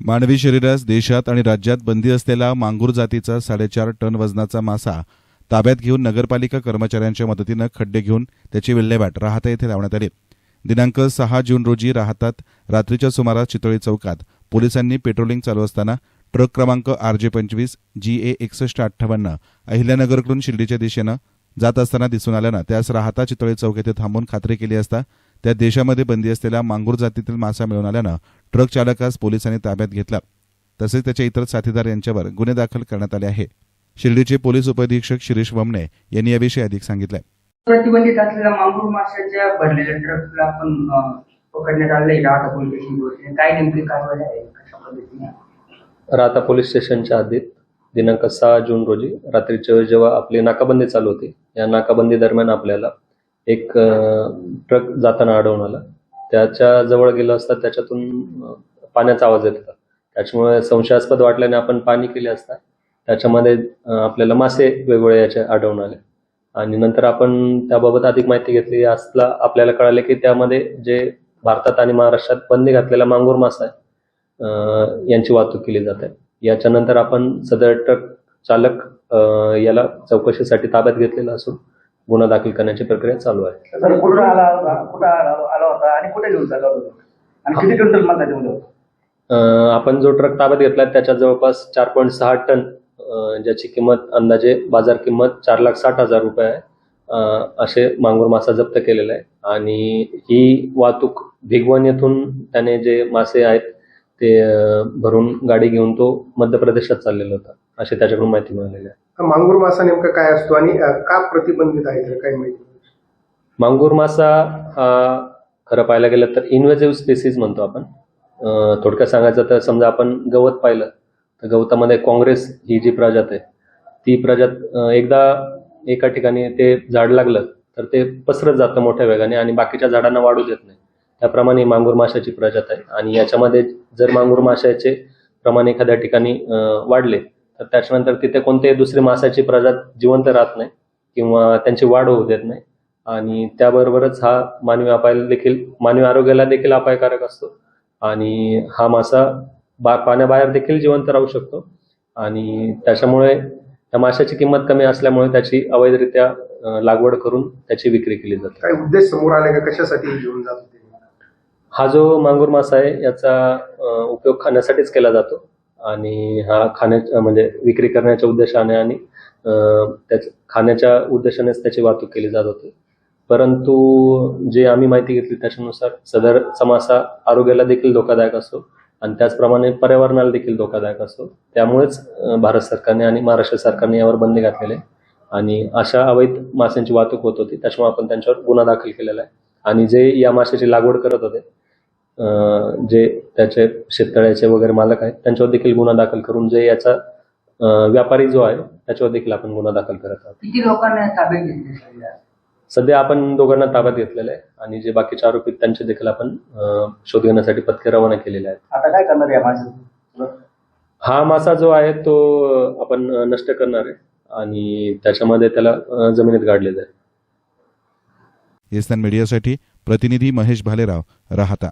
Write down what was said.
मानवी शरीरास देशात आणि राज्यात बंदी असलेला मांगूर जातीचा साडेचार टन वजनाचा मासा ताब्यात घेऊन नगरपालिका कर्मचाऱ्यांच्या मदतीनं खड्डे घेऊन त्याची विल्हेवाट राहता येथे लावण्यात आली. दिनांक सहा जून रोजी राहतात रात्रीच्या सुमारास चितळी चौकात पोलिसांनी पेट्रोलिंग चालू असताना ट्रक क्रमांक आर जे पंचवीस जी ए एकसष्ट अठ्ठावन्न अहिल्यानगरकडून शिर्डीच्या दिशेनं जात असताना दिसून आल्यानं त्यास राहता चितळे चौक येथे थांबून खात्री केली असता त्या देशामध्ये बंदी असलेला मांगूर जातीतील मासा मिळून आल्यानं ट्रक चालकास पोलिसांनी ताब्यात घेतला. तसेच त्याच्या इतर साथीदार यांच्यावर गुन्हे दाखल करण्यात आले आहे. शिर्डीचे पोलीस उपअधीक्षक शिरीष वमने यांनी याविषयी अधिक सांगितलं प्रतिबंधित असलेल्या मांगूर माशाच्या भरलेल्या ट्रकला आपण अं, पकडण्यात आलंय. राहता पोलीस स्टेशन काय नेमकी कारवाई आहे कशा पद्धतीने? राहता पोलीस स्टेशनच्या हद्दीत दिनांक सहा जून रोजी रात्रीच्या वेळी जेव्हा आपली नाकाबंदी चालू होती या नाकाबंदी दरम्यान आपल्याला एक ट्रक जाताना आढळून आला. त्याच्याजवळ गेलो असता त्याच्यातून पाण्याचा आवाज येत होता. त्याच्यामुळे संशयास्पद वाटल्याने आपण पाणी केले असता त्याच्यामध्ये आपल्याला मासे वेगवेगळे याचे आढळून आले. आणि नंतर आपण त्याबाबत अधिक माहिती घेतली. असला आपल्याला कळाले की त्यामध्ये जे भारतात आणि महाराष्ट्रात बंदी घातलेला मांगूर मासा आहे यांची वाहतूक केली जाते याच्यानंतर आपण सदर ट्रक चालक याला चौकशीसाठी ताब्यात घेतलेला असून गुन्हा दाखल करण्याची प्रक्रिया चालू आहे. तर कुठं आला होता? कुठं आला आला होता आणि कुठे घेऊन चालला होता? आणि किती क्विंटल माल त्याच्यामध्ये होता? अं, आपण जो ट्रक ताब्यात घेतला त्याच्या जवळपास चार पॉईंट सहा टन अं, ज्याची किंमत अंदाजे बाजार किंमत चार लाख साठ हजार रुपये आहे. अं, असे मांगूर मासा जप्त केलेला आहे. आणि ही वाहतूक भिगवण येथून त्याने जे मासे आहेत ते अं, भरून गाडी घेऊन तो मध्य प्रदेशात चाललेला होता. अशी त्याच्याकडून माहिती मिळालेली आहे. मांगूर मासा नेमका काय असतो आणि का प्रतिबंधित आहे तर काय माहिती? मांगूर मासा हा खरं पाहायला गेलं तर इन्व्हेजिव्ह स्पेसिस म्हणतो आपण. थोडक्यात सांगायचं तर समजा आपण गवत पाहिलं तर गवतामध्ये काँग्रेस ही जी प्रजात आहे ती प्रजात एकदा एका ठिकाणी ते झाड लागलं तर ते पसरत जातं मोठ्या वेगाने आणि बाकीच्या झाडांना वाढू देत नाही. त्याप्रमाणे मांगूर माशाची प्रजात आहे आणि याच्यामध्ये जर मांगूर माशाचे प्रमाण एखाद्या ठिकाणी वाढले तर त्याच्यानंतर तिथे कोणतेही दुसरी माशाची प्रजात जिवंत राहत नाही किंवा त्यांची वाढ होऊ देत नाही. आणि त्याबरोबरच हा मानवी अपायाला देखील मानवी आरोग्याला देखील अपायकारक असतो. आणि हा मासा बा पाण्याबाहेर देखील जिवंत राहू शकतो. आणि त्याच्यामुळे त्या माशाची किंमत कमी असल्यामुळे त्याची अवैधरित्या लागवड करून त्याची विक्री केली जाते. काय उद्देश समोर आले का? कशासाठी हे घेऊन जात हा जो मांगूर मासा आहे याचा उपयोग खाण्यासाठीच केला जातो. आणि हा खाण्याच्या म्हणजे विक्री करण्याच्या उद्देशाने आणि त्याच खाण्याच्या उद्देशानेच त्याची वाहतूक केली जात होती. परंतु जे आम्ही माहिती घेतली त्याच्यानुसार सदर समासा आरोग्याला देखील धोकादायक असतो आणि त्याचप्रमाणे पर्यावरणाला देखील धोकादायक असतो. त्यामुळेच भारत सरकारने आणि महाराष्ट्र सरकारने यावर बंदी घातलेली आहे. आणि अशा अवैध माशांची वाहतूक होत होती त्याच्यामुळे आपण त्यांच्यावर गुन्हा दाखल केलेला आहे. आणि जे या माशाची लागवड करत होते जे त्याचे शेततळ्याचे वगैरे मालक आहेत त्यांच्यावर देखील गुन्हा दाखल करून जे याचा व्यापारी जो आहे त्याच्यावर देखील आपण गुन्हा दाखल करत आहोत. किती लोकांना ताब्यात घेतले सध्या? सध्या आपण दोघांना ताब्यात घेतलेलं आहे आणि जे बाकीचे आरोपी आहेत, त्यांचे देखील आपण अं, शोध घेण्यासाठी पथके रवाना केलेले आहेत. आता काय करणार या माणसाचं? हा मासा जो आहे तो अं, आपण अं, नष्ट करणार आहे आणि त्याच्यामध्ये त्याला अं, जमिनीत गाडलेलं आहे. येस्तान मीडियासाठी प्रतिनिधी महेश भालेराव राहता.